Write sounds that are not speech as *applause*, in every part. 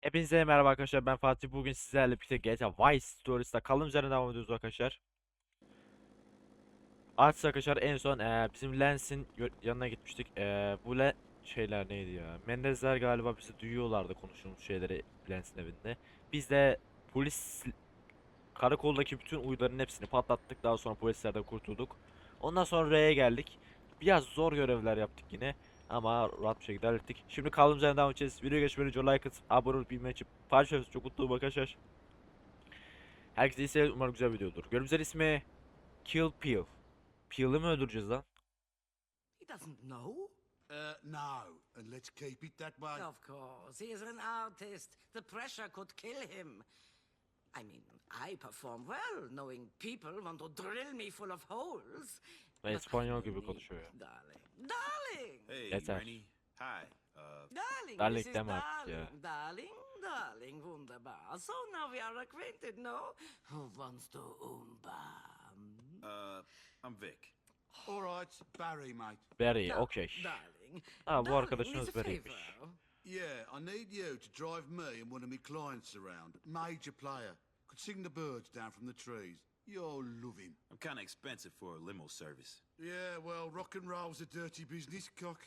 Hepinize merhaba arkadaşlar ben Fatih bugün sizlerle birlikte GTA Vice Stories'ta kaldığımız yerden devam ediyoruz arkadaşlar. Artık arkadaşlar en son eee, bizim Lens'in yanına gitmiştik. Eee, bu le şeyler neydi ya? Mendezler galiba bizi duyuyorlardı konuştuğumuz şeyleri Lens'in evinde. Biz de polis karakoldaki bütün uyduların hepsini patlattık. Daha sonra polislerden kurtulduk. Ondan sonra R'ye geldik. Biraz zor görevler yaptık yine. Ama rahat bir şekilde hallettik. Şimdi kaldığımız yerden devam edeceğiz. Video geçmeden önce like atıp abone olup bilmeyi açıp paylaşırsanız çok mutlu arkadaşlar. Herkese iyi seyirler. Umarım güzel bir video olur. Görümüzün ismi Kill Peel. Peel'i mi öldüreceğiz lan? He doesn't know. Uh, no, and let's keep it that way. Of course, he is an artist. The pressure could kill him. I mean, I perform well, knowing people want to drill me full of holes. İspanyol gibi konuşuyor ya. Darling, darling, Hey, Yeter. Rennie. Hi. Uh, darling, Darling this is deme artık ya. darling, darling, darling, wunderbar. So now we are acquainted, no? Who wants to umba? Uh, I'm Vic. All right, Barry, mate. Barry, okey. Darling, Ha bu darling, arkadaşınız needs a Barry'miş. Yeah, I need you to drive me and one of my clients around. Major player. Could sing the birds down from the trees. You'll love him. I'm kind of expensive for a limo service. Yeah, well, rock and roll's a dirty business, cock.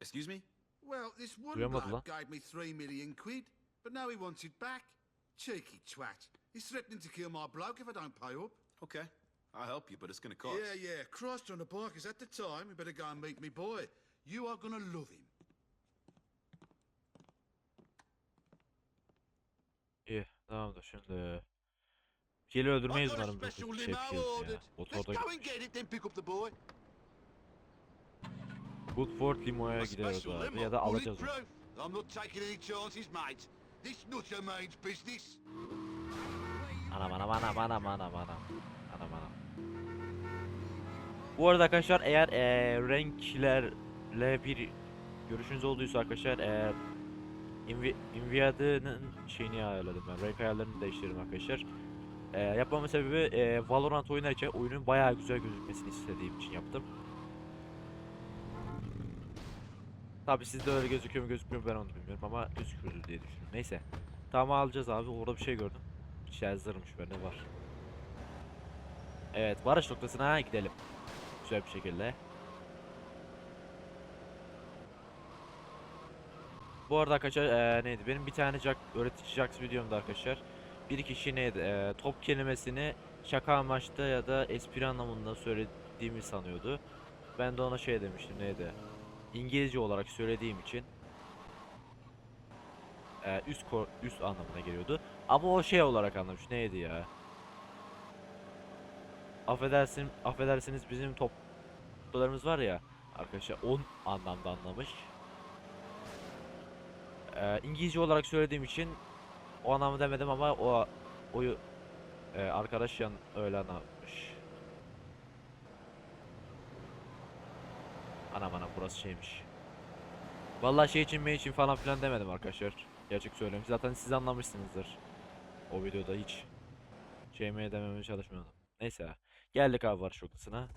Excuse me? Well, this one Duyamadı bloke gave me three million quid, but now he wants it back. Cheeky twat. He's threatening to kill my bloke if I don't pay up. Okay. I'll help you, but it's gonna cost. Yeah, yeah. Christ on the bike is at the time. You better go and meet me boy. You are gonna love him. İyi tamamdır şimdi. Peel'i öldürmeyiz umarım special şey limo Peel'si ya. ordered. Let's Motorda go and gitmiş. get it, then pick up the boy. Woodford Limo'ya special abi ya da alacağız onu. I'm not taking any chances, mate. This nutter business. Anam anam anam anam anam anam. Anam anam. Bu arada arkadaşlar eğer eee renklerle bir görüşünüz olduysa arkadaşlar eee Invi Inviada'nın şeyini ayarladım ben. Renk ayarlarını değiştirdim arkadaşlar. Eee yapmamın sebebi eee Valorant oynarken oyunun bayağı güzel gözükmesini istediğim için yaptım. Tabi sizde öyle gözüküyor mu gözükmüyor mu ben onu bilmiyorum ama gözüküyordur diye düşünüyorum. Neyse. Tamam alacağız abi. Orada bir şey gördüm. Şerzırmış bende var. Evet varış noktasına gidelim. Güzel bir şekilde. Bu arada arkadaşlar eee, neydi benim bir tane Jack, öğretici Jax videomda arkadaşlar bir kişi neydi eee, top kelimesini şaka amaçlı ya da espri anlamında söylediğimi sanıyordu. Ben de ona şey demiştim neydi İngilizce olarak söylediğim için eee, üst üst anlamına geliyordu. Ama o şey olarak anlamış neydi ya? Affedersin, affedersiniz bizim toplarımız var ya arkadaşlar on anlamda anlamış. Ee, İngilizce olarak söylediğim için o anlamı demedim ama o oyu e, arkadaş yan öyle anlamış. Anam anam burası şeymiş. Vallahi şey için mi için falan filan demedim arkadaşlar. Gerçek söylüyorum. Zaten siz anlamışsınızdır. O videoda hiç şey mi dememeye çalışmıyordum. Neyse. Geldik abi varış noktasına.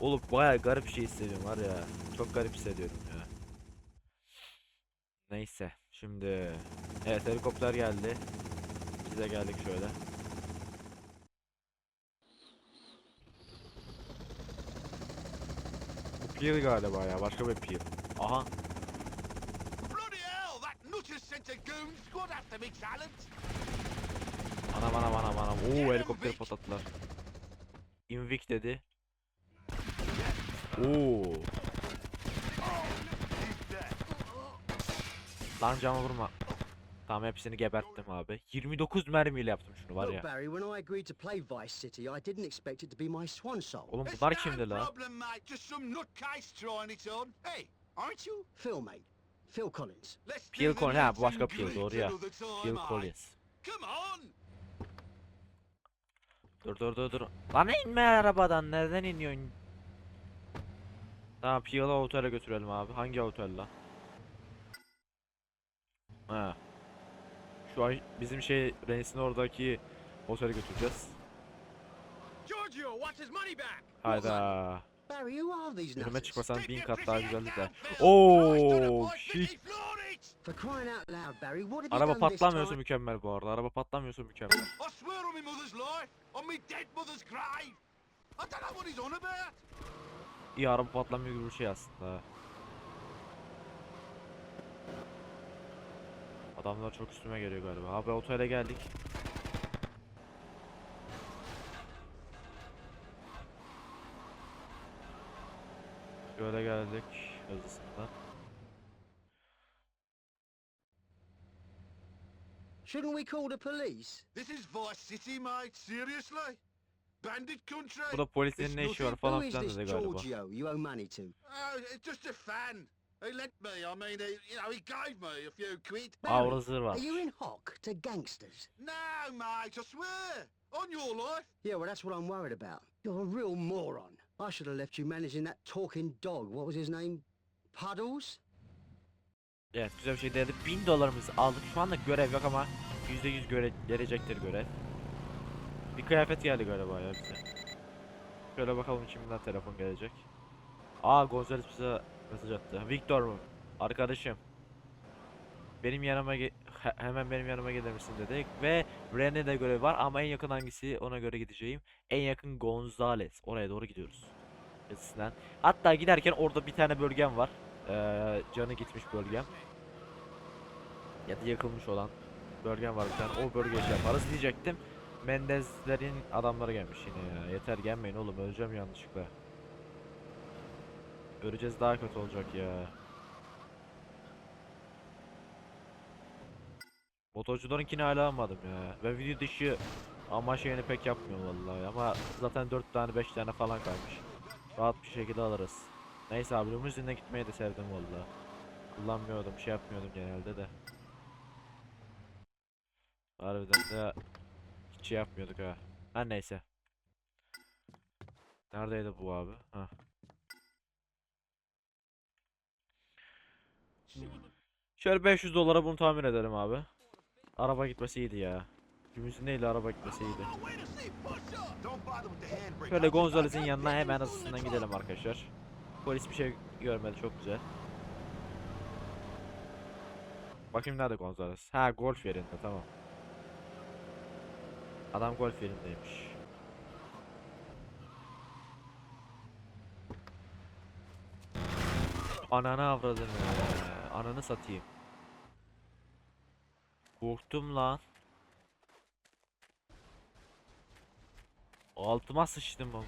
Oğlum bayağı garip bir şey hissediyorum var ya. Çok garip hissediyorum ya. Neyse. Şimdi evet helikopter geldi. Biz de geldik şöyle. Bu Peel galiba ya. Başka bir Peel. Aha. Anam anam anam anam. Oo helikopteri patlattılar. Invik dedi. Oo. Lan cama vurma. Tamam hepsini geberttim abi. 29 mermiyle yaptım şunu var ya. Barry, when I agreed to play Vice City, I didn't expect it to be my swan song. Oğlum bunlar kimdi la? problem, mate. Just some nutcase trying it on. Hey, aren't you? Phil, mate. Phil Collins. The Collins ha bu başka greet doğru ya. Phil. Collins. Come on. Dur dur dur dur. Lan inme arabadan nereden iniyorsun? Tamam Peel'ı otele götürelim abi. Hangi otel lan? Ha. Şu an bizim şey Reis'in oradaki otele götüreceğiz. Giorgio wants his money back. Hayda. Barry, who are these Önüme çıkmasan bin kat daha güzeldi de. head down, Phil. Oo, Christ on a bike, shit. Araba patlamıyorsa mükemmel bu arada. Araba patlamıyorsa mükemmel. I swear on my mother's life, on my dead mother's grave. I don't know what he's on about. İyi araba patlamıyor gibi bir şey aslında. Adamlar çok üstüme geliyor galiba. Abi otele geldik. Şöyle geldik hızlısından. Shouldn't we call the police? This is Vice City, mate. Seriously? Bandit country? Bu da polislerin ne işi var Who falan is filan this dedi galiba. Giorgio you owe money to? Oh, it's just a fan. He lent me. I mean, he, you know, he gave me a few quid. Aa Barry, orada zırh var. Are you in hock to gangsters? No, mate, I swear. On your life. Yeah, well, that's what I'm worried about. You're a real moron. I should have left you managing that talking dog. What was his name? Puddles? Evet güzel bir şey dedi. 1000 dolarımızı aldık. Şu anda görev yok ama %100 göre gelecektir görev. Bir kıyafet geldi galiba ya bize. Şöyle bakalım kimden telefon gelecek. Aa Gonzales bize mesaj attı. Victor mu? Arkadaşım. Benim yanıma hemen benim yanıma gelir misin dedi. Ve Rene de görev var ama en yakın hangisi ona göre gideceğim. En yakın Gonzales. Oraya doğru gidiyoruz. Yazısından. Hatta giderken orada bir tane bölgem var. Ee, canı gitmiş bölgem. Ya da yakılmış olan bölgem var bir. O bölgeye şey yaparız diyecektim. Mendezlerin adamları gelmiş yine ya. Yeter gelmeyin oğlum öleceğim yanlışlıkla. Öleceğiz daha kötü olacak ya. Motorcularınkini hala almadım ya. Ben video dışı ama şeyini pek yapmıyorum vallahi ama zaten 4 tane 5 tane falan kalmış. Rahat bir şekilde alırız. Neyse abi limuzinle gitmeyi de sevdim vallahi. Kullanmıyordum, şey yapmıyordum genelde de. Harbiden de hiç şey yapmıyorduk ha. Her neyse. Neredeydi bu abi? Ha. Şöyle 500 dolara bunu tahmin ederim abi. Araba gitmesi iyiydi ya. Değil de araba gitmesi iyiydi. Şöyle Gonzalez'in yanına hemen hızlısından gidelim arkadaşlar. Polis bir şey görmedi çok güzel. Bakayım nerede Gonzales? Ha golf yerinde tamam. Adam golf yerindeymiş. Ananı avradım ya. Ananı satayım. Korktum lan. Altıma sıçtım bu.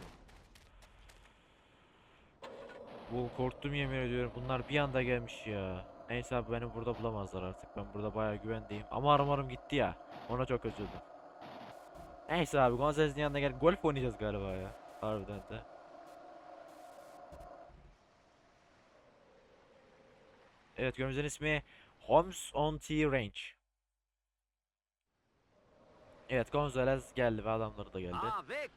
Bu korktum yemin ediyorum. Bunlar bir anda gelmiş ya. Neyse abi beni burada bulamazlar artık. Ben burada bayağı güvendeyim. Ama aramarım gitti ya. Ona çok üzüldüm. Neyse abi Gonzalez'in yanına gel. Golf oynayacağız galiba ya. Harbiden de. Evet gördüğünüz ismi Holmes on T Range. Evet Gonzalez geldi ve adamları da geldi. Ah, Vic.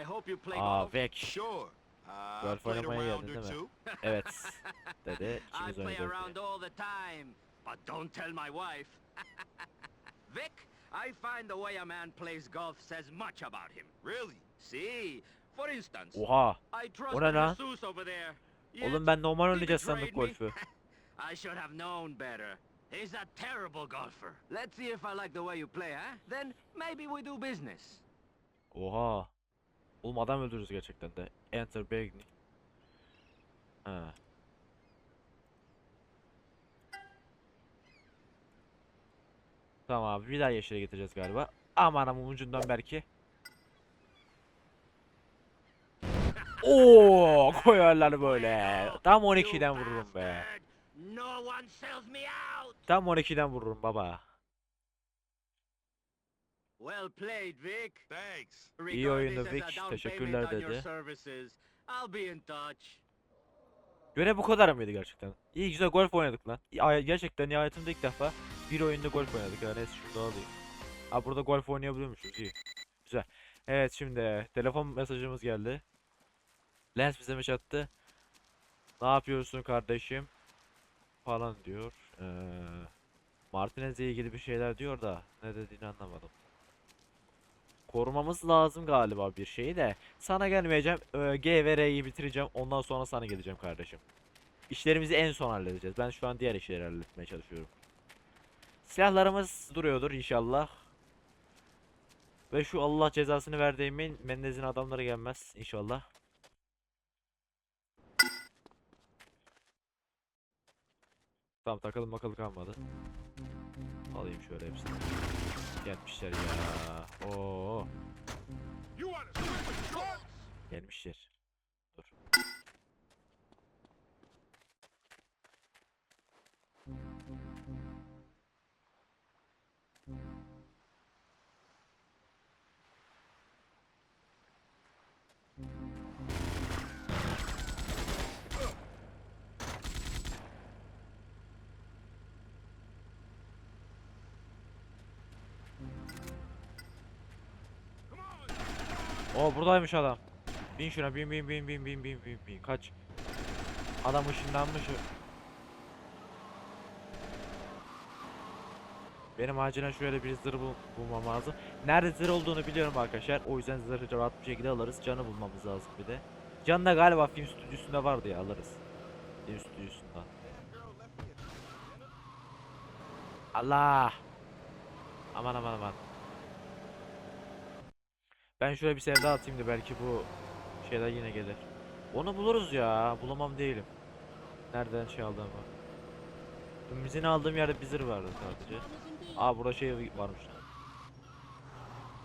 I hope you play Aa golf. Vek. Sure. Uh, Golf oynamaya geldin değil mi? *laughs* Evet dedi. *laughs* İkimiz oynayacağız around diye. all the time, but don't tell my wife. *laughs* Vic, I find the way a man plays golf says much about him. Really? See, for instance, Oha. I trust? Jesus over there. Oğlum ben normal oynayacağız sandık golfü. I should have known better. He's a terrible golfer. Let's see if I like the way you play, huh? Then maybe we do business. Oha. Oğlum adam öldürürüz gerçekten de. Enter Bagni. Ha. Tamam abi bir daha yeşile getireceğiz galiba. Aman ama ucundan belki. Oo koyarlar böyle. Tam You 12'den vururum be. Bastard! No one sells me out. Tam 12'den vururum baba. Well played, Vic. Thanks. İyi oyundu Vic, teşekkürler dedi. services. I'll be in touch. Görev bu kadar mıydı gerçekten? İyi güzel golf oynadık lan. Ya- Gerçekten hayatımda ilk defa bir oyunda golf oynadık. Ya neyse şunu da alayım. Ha burada golf oynayabiliyormuşuz iyi. Güzel. Evet şimdi telefon mesajımız geldi. Lens bize mesaj attı. Ne yapıyorsun kardeşim? Falan diyor. Ee, Martinez'le ilgili bir şeyler diyor da ne dediğini anlamadım. Korumamız lazım galiba bir şeyi de. Sana gelmeyeceğim. Ee, G ve R'yi bitireceğim. Ondan sonra sana geleceğim kardeşim. işlerimizi en son halledeceğiz. Ben şu an diğer işleri halletmeye çalışıyorum. Silahlarımız duruyordur inşallah. Ve şu Allah cezasını verdiğimin Mendez'in adamları gelmez inşallah. Tamam takalım makalı kalmadı. Alayım şöyle hepsini. Gelmişler ya. Oo. Gelmişler. O buradaymış adam. Bin şuna bin bin bin bin bin bin bin bin kaç. Adam ışınlanmış. Benim acilen şöyle bir zırh bul bulmam lazım. Nerede zırh olduğunu biliyorum arkadaşlar. O yüzden zırhı rahat bir şekilde alırız. Canı bulmamız lazım bir de. Can da galiba film stüdyosunda vardı ya alırız. Film stüdyosunda. Allah! Aman aman aman. Ben şöyle bir sevda atayım da belki bu şeyler yine gelir. Onu buluruz ya. Bulamam değilim. Nereden şey aldığımı. Ümizini aldığım yerde bir zırh vardı sadece. Aa burada şey varmış.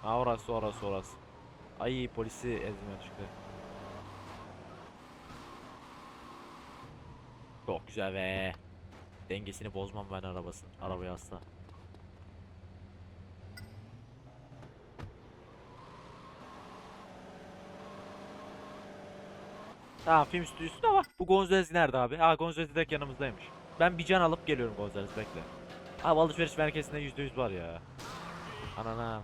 Aa orası orası orası. Ay polisi ezmeye çıktı. Çok güzel be. Dengesini bozmam ben arabasın. Arabaya asla. Tamam film stüdyosu da var. Bu Gonzales nerede abi? Ha Gonzales direkt yanımızdaymış. Ben bir can alıp geliyorum Gonzales bekle. Abi alışveriş merkezinde %100 var ya. Anana.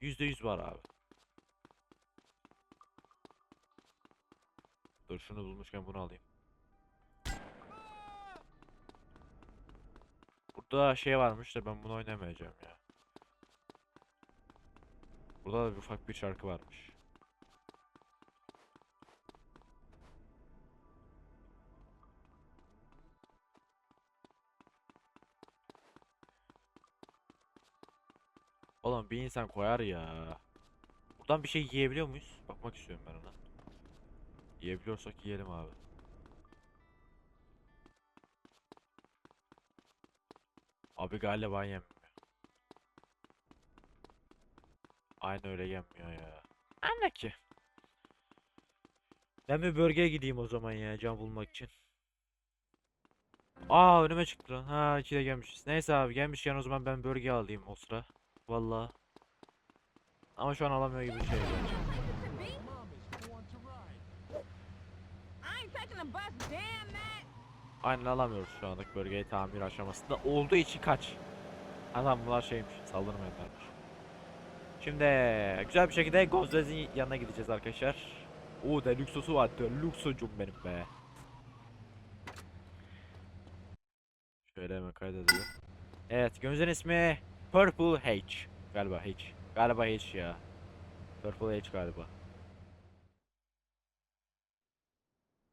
Yüzde yüz var abi. Dur şunu bulmuşken bunu alayım. Burada şey varmış da ben bunu oynamayacağım ya. Burada da ufak bir şarkı varmış. Oğlum bir insan koyar ya. Buradan bir şey yiyebiliyor muyuz? Bakmak istiyorum ben ona. Yiyebiliyorsak yiyelim abi. Abi galiba yemiyor. Aynı öyle yemiyor ya. Anne ki. Ben bir bölgeye gideyim o zaman ya can bulmak için. Aa önüme çıktı lan. Ha iki de gelmişiz. Neyse abi gelmişken o zaman ben bölge alayım o sıra. Vallahi. Ama şu an alamıyor gibi bir şey bence. I ain't taking a bus, damn that. Aynen alamıyoruz şu anlık bölgeyi tamir aşamasında. Olduğu için kaç. Adam bunlar şeymiş saldırmayanlarmış. Şimdi güzel bir şekilde Gonzalez'in yanına gideceğiz arkadaşlar. Oo deluxosu var. Deluxocum benim be. Şöyle hemen kaydedelim. Evet gözün ismi Purple H. Galiba H. Galiba H ya. Purple H galiba.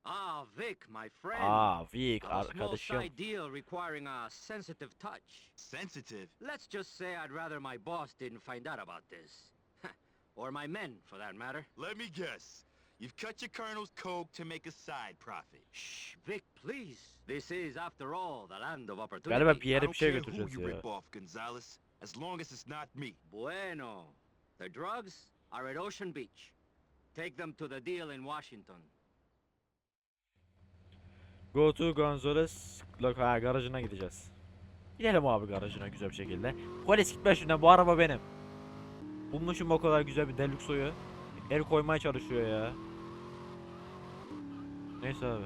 Ah, Vic, my friend. Ah, Vic a small arkadaşım. side deal requiring a sensitive touch. Sensitive. Let's just say I'd rather my boss didn't find out about this. *laughs* or my men, for that matter. Let me guess. You've cut your colonel's coke to make a side profit. Shh, Vic, please. This is, after all, the land of opportunity. Galiba bir I yere don't bir şey care who götüreceğiz you ya. rip off, Gonzalez, as long as it's not me. Bueno. The drugs are at Ocean Beach. Take them to the deal in Washington. Go to Gonzales garajına gideceğiz. Gidelim abi garajına güzel bir şekilde. Polis gitme şuna bu araba benim. Bulmuşum o kadar güzel bir Deluxo'yu. El koymaya çalışıyor ya. Neyse abi.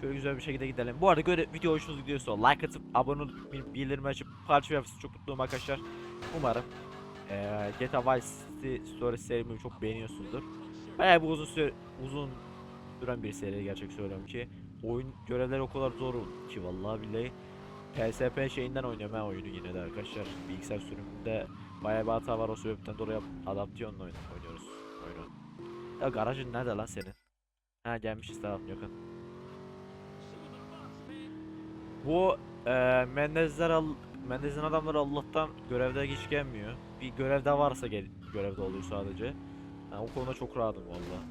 Şöyle güzel bir şekilde gidelim. Bu arada göre video hoşunuza gidiyorsa like atıp abone olup bil- bildirim açıp parça yapısı çok mutluyum arkadaşlar. Umarım eee GTA Vice City Story serimi çok beğeniyorsunuzdur. Bayağı bir uzun süre uzun süren bir seri gerçek söylüyorum ki oyun görevleri o kadar zor ki vallahi billahi PSP şeyinden oynuyorum ben oyunu yine de arkadaşlar. Bilgisayar sürümünde bayağı bir hata var o sebepten dolayı adaptiyonla oynuyoruz oyunu. Ya garajın nerede lan senin? Ha gelmişiz tamam yakın. Bu eee Mendezler al Mendez'in adamları Allah'tan görevde hiç gelmiyor. Bir görevde varsa gel görevde oluyor sadece. Ha, o konuda çok rahatım valla.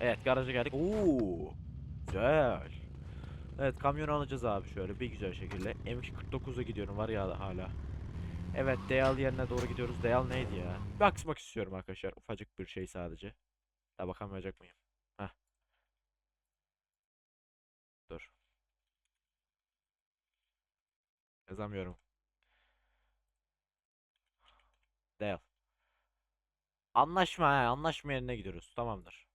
Evet garaja geldik. Oo, güzel. Evet kamyonu alacağız abi şöyle bir güzel şekilde. M249'a gidiyorum var ya hala. Evet Deyal yerine doğru gidiyoruz. Deyal neydi ya? Bir bakmak istiyorum arkadaşlar. Ufacık bir şey sadece. Ya bakamayacak mıyım? Heh. Dur. Yazamıyorum. Deyal. Anlaşma he. Anlaşma yerine gidiyoruz. Tamamdır.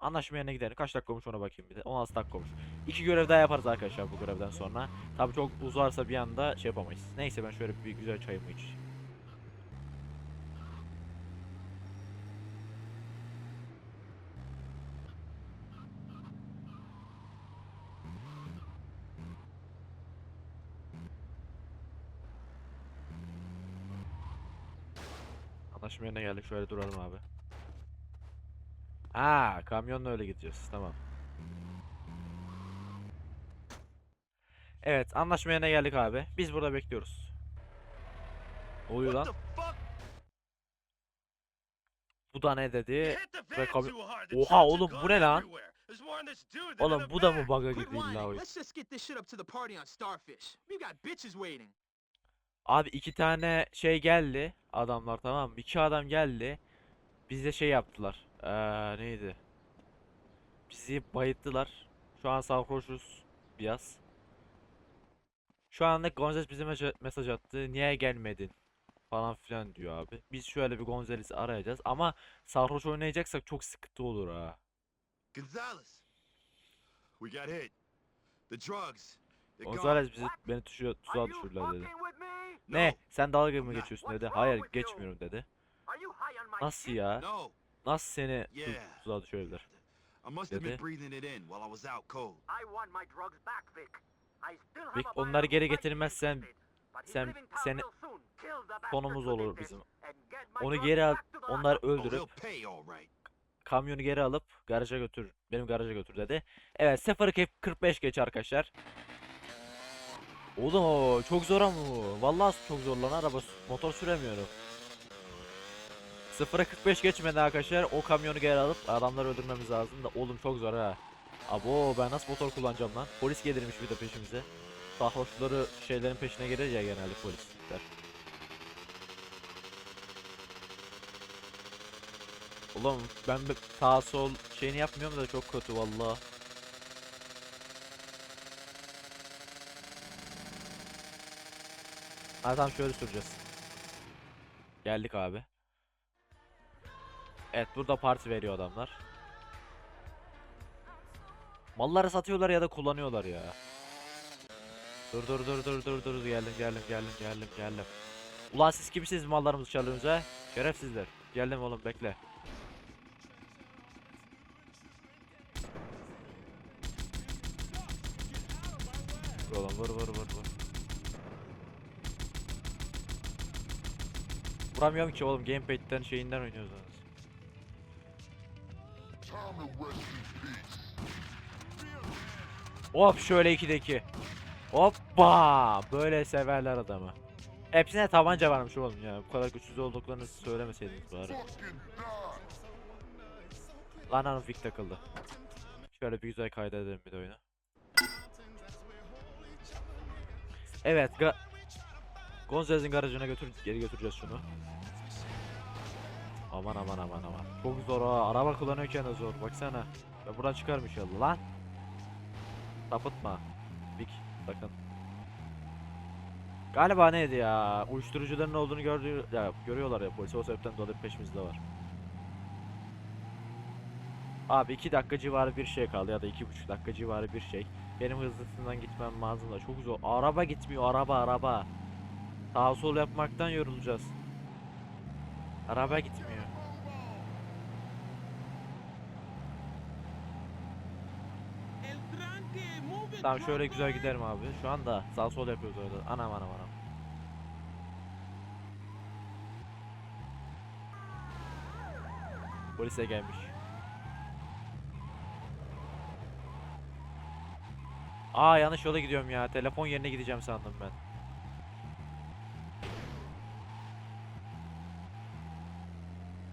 Anlaşma yerine gidelim. Kaç dakika olmuş ona bakayım bir de. 16 dakika olmuş. İki görev daha yaparız arkadaşlar bu görevden sonra. Tabii çok uzarsa bir anda şey yapamayız. Neyse ben şöyle bir güzel çayımı içeyim. Anlaşma yerine geldik. Şöyle duralım abi. Ha, kamyonla öyle gideceğiz. Tamam. Evet, anlaşma yerine geldik abi. Biz burada bekliyoruz. Ne What lan? Bu da ne dedi? Ve Oha oğlum, bu ne lan? Oğlum bu da mı bug'a girdi illa oyun? Abi iki tane şey geldi. Adamlar tamam mı? İki adam geldi. Bize şey yaptılar. Ee, neydi? Bizi bayıttılar. Şu an sarhoşuz biraz. Şu anda Gonzales bize mesaj attı. Niye gelmedin? Falan filan diyor abi. Biz şöyle bir Gonzales'i arayacağız ama sarhoş oynayacaksak çok sıkıntı olur ha. Gonzalez. We got hit. The drugs. Gonzales bizi beni tuşuyor, tuzağa düşürdüler dedi. Ne? Sen dalga mı geçiyorsun dedi. Hayır geçmiyorum dedi. Nasıl ya? Nasıl seni tu- tuzağa düşürdüler? I must have been Dedi. breathing it in while I was out cold. Vic onları geri getirmezsen sen seni sonumuz olur bizim. Onu geri al, onları Oh, öldürüp he'll pay all right. kamyonu geri alıp garaja götür. Benim garaja götür dedi. Evet 0.45 geç arkadaşlar. Oğlum o çok zor ama bu. Vallahi çok zor lan araba motor süremiyorum. 0'a 45 geçmedi arkadaşlar. O kamyonu geri alıp adamları öldürmemiz lazım da oğlum çok zor ha. Abo ben nasıl motor kullanacağım lan? Polis gelirmiş bir de peşimize. Sarhoşları şeylerin peşine gelir ya genelde polisler. Oğlum ben sağ sol şeyini yapmıyorum da çok kötü valla. Ha tamam şöyle süreceğiz. Geldik abi. Evet burada parti veriyor adamlar. Malları satıyorlar ya da kullanıyorlar ya. Dur dur dur dur dur dur geldim geldim geldim geldim geldim. Ulan siz kimsiniz mallarımızı çalıyorsunuz ha? Şerefsizler. Geldim oğlum bekle. Vur oğlum vur vur vur vur. Vuramıyorum ki oğlum gamepad'den şeyinden oynuyoruz. Hop şöyle 2'de 2. Hoppa! Böyle severler adamı. Hepsine tabanca varmış oğlum ya. Bu kadar güçsüz olduklarını söylemeseydiniz bari. Lan hanım fik takıldı. Şöyle bir güzel kaydedelim bir de oyunu. Evet, ga Gonzalez'in garajına götür geri götüreceğiz şunu. Aman aman aman aman. Çok zor ha. Araba kullanıyorken de zor. Baksana. Ben buradan çıkarım inşallah lan. Sapıtma. Vic sakın. Galiba neydi ya? Uyuşturucuların olduğunu gördüğü ya görüyorlar ya polisi o sebepten dolayı peşimizde var. Abi 2 dakika civarı bir şey kaldı ya da 2,5 dakika civarı bir şey. Benim hızlısından gitmem lazım da çok zor. Araba gitmiyor araba araba. Sağ sol yapmaktan yorulacağız. Araba gitmiyor. Tamam şöyle güzel giderim abi. Şu anda sağ sol yapıyoruz orada. Anam anam anam. Polise gelmiş. Aa yanlış yola gidiyorum ya. Telefon yerine gideceğim sandım ben.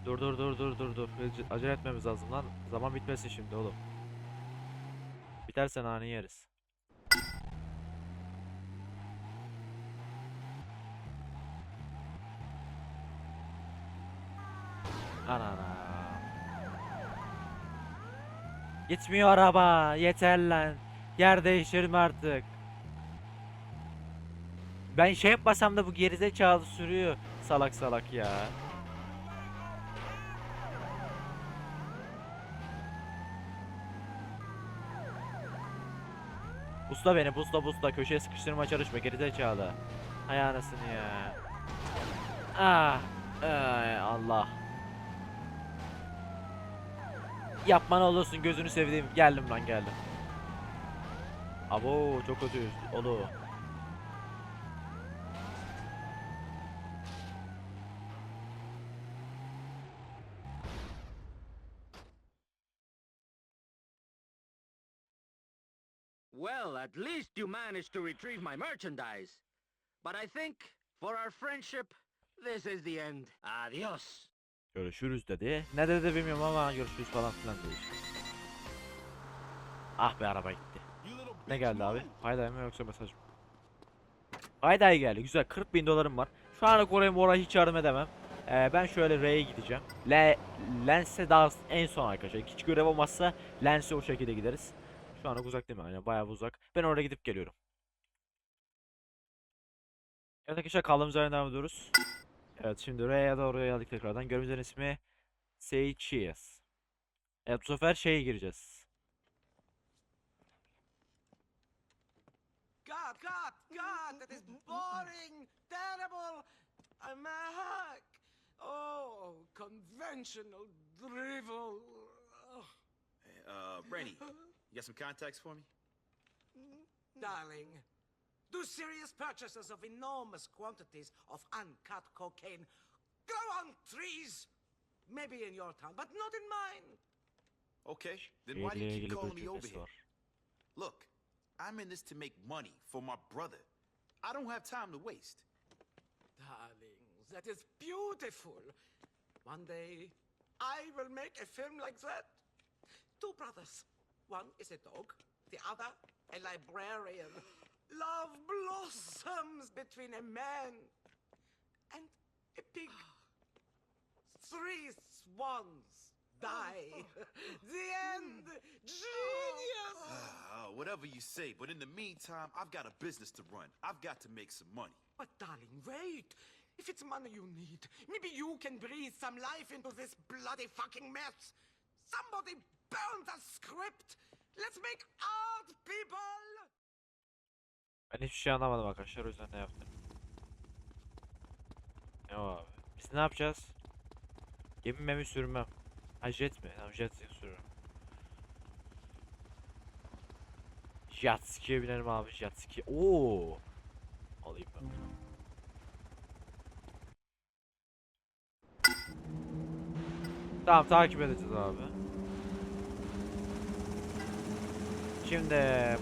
Dur dur dur dur dur dur. Acele- etmemiz lazım lan. Zaman bitmesin şimdi oğlum. Biterse nane yeriz. Anana. Gitmiyor araba. Yeter lan. Yer değiştirim artık. Ben şey yapmasam da bu gerizekalı sürüyor. Salak salak ya. Busla beni busla busla köşeye sıkıştırma çalışma gerizekalı. Hay anasını ya. Ah. Ay Allah. Yapma ne olursun gözünü sevdiğim. Geldim lan geldim. Abo çok kötüyüz. Olu. Well, at least you managed to retrieve my merchandise. But I think, for our friendship, this is the end. Adios. Görüşürüz dedi. Ne dedi bilmiyorum ama görüşürüz falan filan dedi. Ah be araba gitti. Ne geldi abi? Hayday mı yoksa mesaj mı? Hayday geldi. Güzel 40 bin dolarım var. Şu an oraya oraya hiç yardım edemem. Ee, ben şöyle R'ye gideceğim. Le Lens'e daha en son arkadaşlar. Hiç görev olmazsa Lens'e o şekilde gideriz. Şu an uzak değil mi? Yani bayağı uzak. Ben oraya gidip geliyorum. Evet arkadaşlar kaldığımız yerden devam ediyoruz. Evet şimdi R'ye doğru geldik tekrardan. Görevimizin ismi Cheers. Evet bu sefer şeye gireceğiz. God, God, God, that is boring, terrible. I'm a hack. Oh, conventional drivel. Uh, Rennie, *laughs* you got some contacts for me? Mm-hmm. Darling, do serious purchases of enormous quantities of uncut cocaine grow on trees? Maybe in your town, but not in mine. Okay, then why do you keep calling me over here? Look, I'm in this to make money for my brother. I don't have time to waste. Darling, that is beautiful. One day, I will make a film like that. Two brothers. One is a dog, the other a librarian. Love blossoms between a man and a pig. Three swans die. *laughs* the end. Genius. Ah, whatever you say, but in the meantime, I've got a business to run. I've got to make some money. But darling, wait. If it's money you need, maybe you can breathe some life into this bloody fucking mess. Somebody burn the script. Let's make art, people. Ben hiçbir şey anlamadım arkadaşlar o yüzden ne yaptım? Ne o abi? Biz ne yapacağız? Gemi memi sürmem. Ha jet mi? Tamam jet sürüyorum. Jet ski'ye binelim abi jet ski. Oo. Alayım ben. Tamam takip edeceğiz abi. Şimdi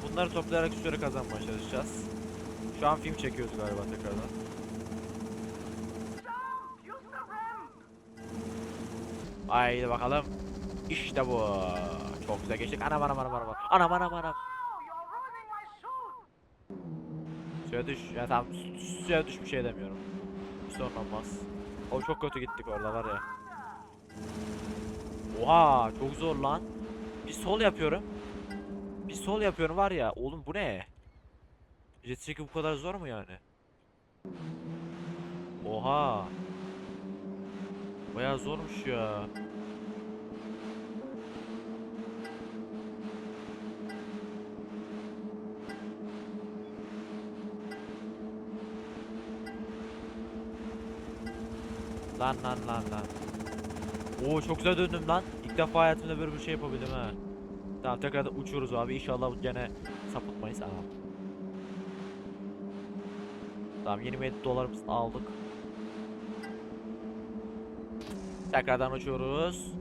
bunları toplayarak süre kazanmaya çalışacağız. Şu an film çekiyoruz galiba tekrardan. Haydi bakalım. İşte bu. Çok güzel geçtik. Anam anam anam anam. Anam anam anam. Suya düş. Ya tamam su- su- suya düş bir şey demiyorum. Bir sorun olmaz. O çok kötü gittik orada var ya. Oha çok zor lan. Bir sol yapıyorum. Bir sol yapıyorum var ya. Oğlum bu ne? Jet ski bu kadar zor mu yani? Oha. Baya zormuş ya. Lan lan lan lan. Oo çok güzel döndüm lan. İlk defa hayatımda böyle bir şey yapabildim ha. Tamam tekrar uçuyoruz abi. İnşallah gene sapıtmayız. Aha. Tamam 27 dolarımızı aldık. Tekrardan uçuyoruz.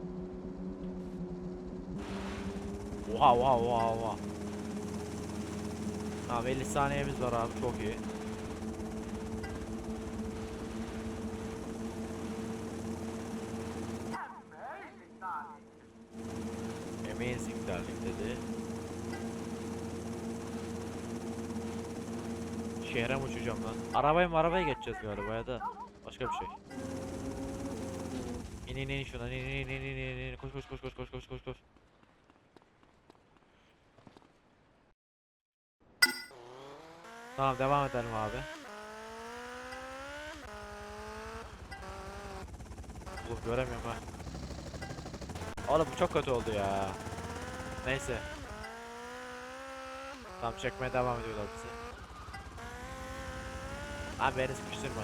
Oha oha oha oha. Tamam 50 saniyemiz var abi çok iyi. Amazing darling dedi. Şehre mi Arabaya mı arabaya geçeceğiz galiba ya da başka bir şey. İn in in şuna in in in in in in koş koş koş koş koş koş koş koş. Tamam devam edelim abi. Oğlum göremiyorum ha. Oğlum bu çok kötü oldu ya. Neyse. Tamam çekmeye devam ediyorlar bizi. Abi beni sıkıştırma.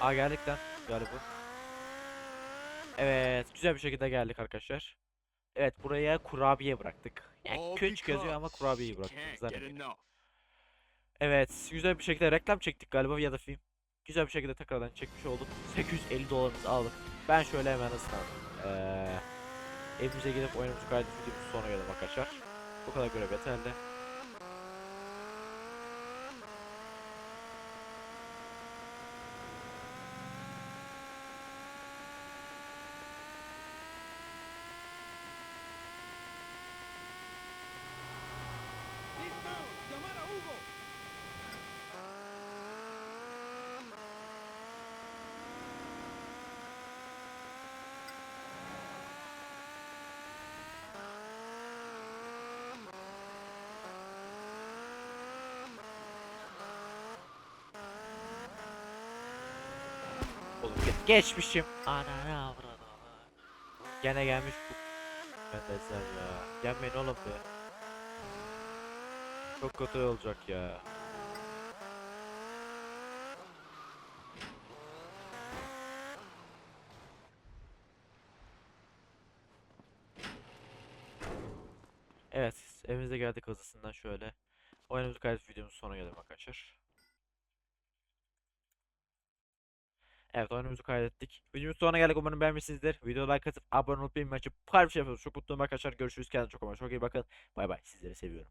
Aa geldik lan galiba. Evet güzel bir şekilde geldik arkadaşlar. Evet buraya kurabiye bıraktık. Yani künç gözüyor ama kurabiyeyi bıraktık. Evet, güzel bir şekilde reklam çektik galiba ya da film. Güzel bir şekilde tekrardan çekmiş olduk. 850 dolarımızı aldık. Ben şöyle hemen ısınarım. Ee, evimize gidip oyunumuzu kaydedip videomuzu sonra gelelim arkadaşlar. Bu kadar görev yeterli. Oğlum ge- geçmişim. Ananı avradı. Gene gelmiş bu Mendezler ya. Gelmeyin oğlum be. Çok kötü olacak ya. Evet, evimize geldik hızlısından şöyle. Oyunumuzu kaydedip videomuzun sonuna gelelim arkadaşlar. Evet oyunumuzu kaydettik. Videomuzun sonuna geldik. Umarım beğenmişsinizdir. Videoya like atıp abone olup bildirim açıp şey yapıyoruz. Çok mutluyum arkadaşlar. Görüşürüz. Kendinize çok ama çok iyi bakın. Bay bay. Sizleri seviyorum.